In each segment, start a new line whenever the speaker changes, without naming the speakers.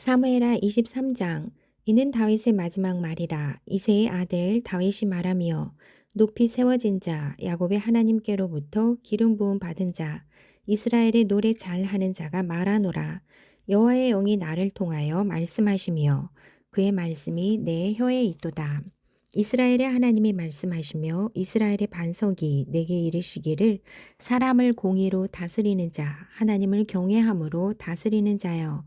사무엘하 23장. 이는 다윗의 마지막 말이라. 이세의 아들 다윗이 말하며 높이 세워진 자 야곱의 하나님께로부터 기름 부음 받은 자 이스라엘의 노래 잘하는 자가 말하노라. 여호와의 영이 나를 통하여 말씀하시며 그의 말씀이 내 혀에 있도다. 이스라엘의 하나님이 말씀하시며 이스라엘의 반석이 내게 이르시기를 사람을 공의로 다스리는 자 하나님을 경외함으로 다스리는 자여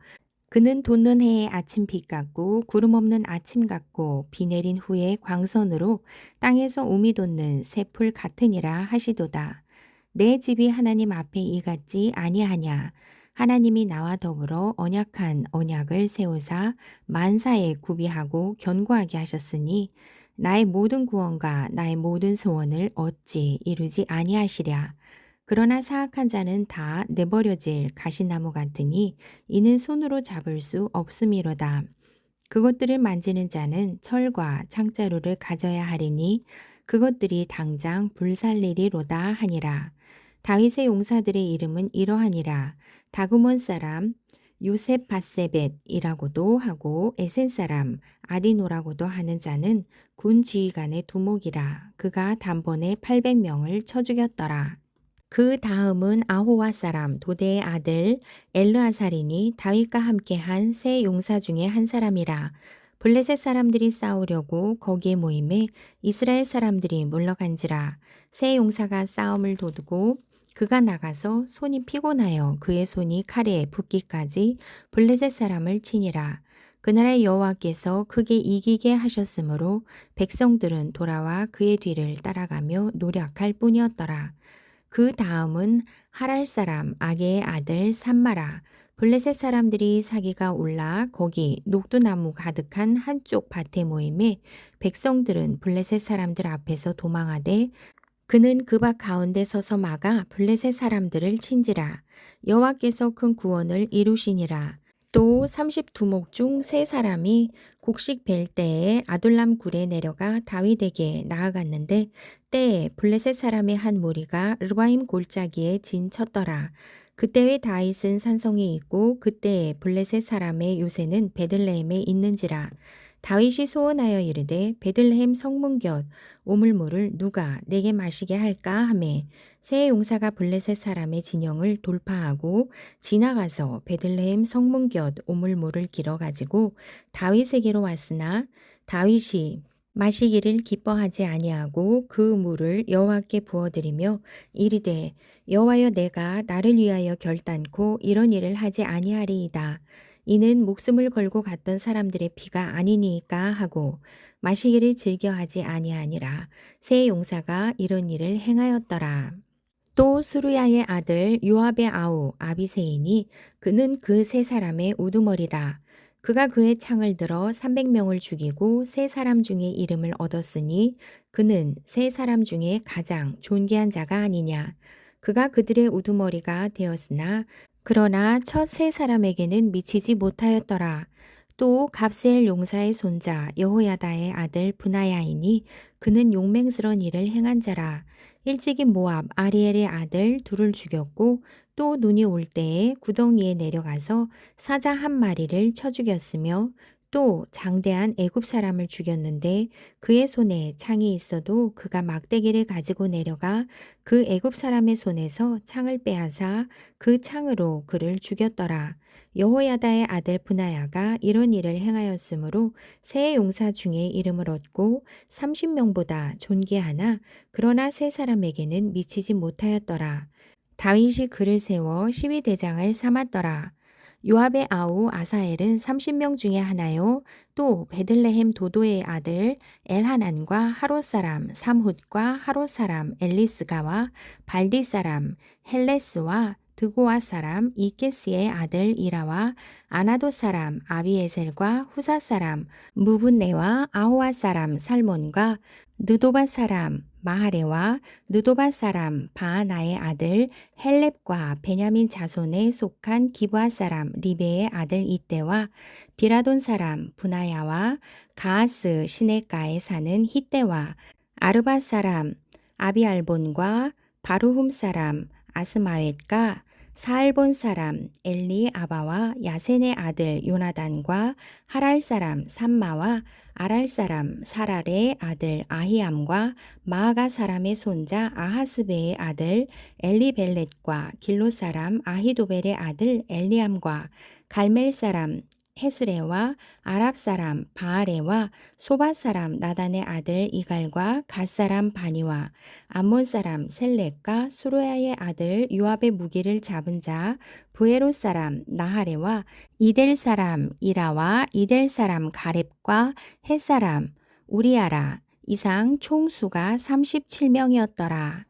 그는 돋는 해의 아침 빛 같고 구름 없는 아침 같고 비 내린 후에 광선으로 땅에서 우미 돋는 새풀 같으니라 하시도다. 내 집이 하나님 앞에 이같지 아니하냐. 하나님이 나와 더불어 언약한 언약을 세우사 만사에 구비하고 견고하게 하셨으니 나의 모든 구원과 나의 모든 소원을 어찌 이루지 아니하시랴. 그러나 사악한 자는 다 내버려질 가시나무 같으니 이는 손으로 잡을 수 없음이로다. 그것들을 만지는 자는 철과 창자루를 가져야 하리니 그것들이 당장 불살리리로다 하니라. 다윗의 용사들의 이름은 이러하니라. 다구몬 사람 요셉 바세벳이라고도 하고 에센 사람 아디노라고도 하는 자는 군 지휘관의 두목이라. 그가 단번에 800명을 쳐 죽였더라. 그 다음은 아호와 사람 도대의 아들 엘르아살이니 다윗과 함께한 세 용사 중에 한 사람이라. 블레셋 사람들이 싸우려고 거기에 모임에 이스라엘 사람들이 물러간지라. 세 용사가 싸움을 도두고 그가 나가서 손이 피곤하여 그의 손이 칼에 붙기까지 블레셋 사람을 치니라. 그날의 여호와께서 크게 이기게 하셨으므로 백성들은 돌아와 그의 뒤를 따라가며 노력할 뿐이었더라. 그 다음은 하랄 사람 아게의 아들 산마라. 블레셋 사람들이 사기가 올라 거기 녹두나무 가득한 한쪽 밭에 모임에 백성들은 블레셋 사람들 앞에서 도망하되 그는 그 밭 가운데 서서 막아 블레셋 사람들을 친지라. 여호와께서 큰 구원을 이루시니라 또 32목 중 세 사람이 곡식 벨 때에 아둘람 굴에 내려가 다윗에게 나아갔는데 때에 블레셋 사람의 한 무리가 르바임 골짜기에 진 쳤더라. 그때의 다윗은 산성이 있고 그때의 블레셋 사람의 요새는 베들레헴에 있는지라. 다윗이 소원하여 이르되 베들레헴 성문 곁 오물물을 누가 내게 마시게 할까 하매 새 용사가 블레셋 사람의 진영을 돌파하고 지나가서 베들레헴 성문 곁 오물물을 길어 가지고 다윗에게로 왔으나 다윗이 마시기를 기뻐하지 아니하고 그 물을 여호와께 부어드리며 이르되 여호와여 내가 나를 위하여 결단코 이런 일을 하지 아니하리이다. 이는 목숨을 걸고 갔던 사람들의 피가 아니니까 하고 마시기를 즐겨하지 아니하니라. 새 용사가 이런 일을 행하였더라. 또 수루야의 아들 요압의 아우 아비세인이 그는 그 세 사람의 우두머리라. 그가 그의 창을 들어 300명을 죽이고 세 사람 중에 이름을 얻었으니 그는 세 사람 중에 가장 존귀한 자가 아니냐. 그가 그들의 우두머리가 되었으나 그러나 첫 세 사람에게는 미치지 못하였더라. 또 갑셀 용사의 손자 여호야다의 아들 분하야이니 그는 용맹스런 일을 행한 자라. 일찍이 모압 아리엘의 아들 둘을 죽였고 또 눈이 올 때에 구덩이에 내려가서 사자 한 마리를 쳐 죽였으며 또 장대한 애굽 사람을 죽였는데 그의 손에 창이 있어도 그가 막대기를 가지고 내려가 그 애굽 사람의 손에서 창을 빼앗아 그 창으로 그를 죽였더라. 여호야다의 아들 분하야가 이런 일을 행하였으므로 세 용사 중에 이름을 얻고 30명보다 존귀하나 그러나 세 사람에게는 미치지 못하였더라. 다윗이 그를 세워 시위대장을 삼았더라. 요압의 아우 아사엘은 30명 중에 하나요. 또 베들레헴 도도의 아들 엘하난과 하롯 사람 삼훗과 하롯 사람 엘리스가와 발디 사람 헬레스와 드고아 사람 이케스의 아들 이라와 아나도 사람 아비에셀과 후사 사람 무분네와 아호아 사람 살몬과 느도바 사람 마하레와 느도바 사람 바하나의 아들 헬렙과 베냐민 자손에 속한 기부아 사람 리베의 아들 이때와 비라돈 사람 분하야와 가하스 시네가에 사는 히때와 아르바 사람 아비알본과 바루훔 사람 아스마웻과 사알본 사람 엘리 아바와 야센의 아들 요나단과 하랄 사람 삼마와 아랄 사람 사랄의 아들 아히암과 마아가 사람의 손자 아하스베의 아들 엘리벨렛과 길로 사람 아히도벨의 아들 엘리암과 갈멜 사람 헤스레와 아랍 사람 바알레와 소바 사람 나단의 아들 이갈과 갓 사람 바니와 암몬 사람 셀렉과 수로야의 아들 요압의 무기를 잡은 자 부에로 사람 나하레와 이델 사람 이라와 이델 사람 가렙과 헷 사람 우리아라 이상 총수가 37명이었더라.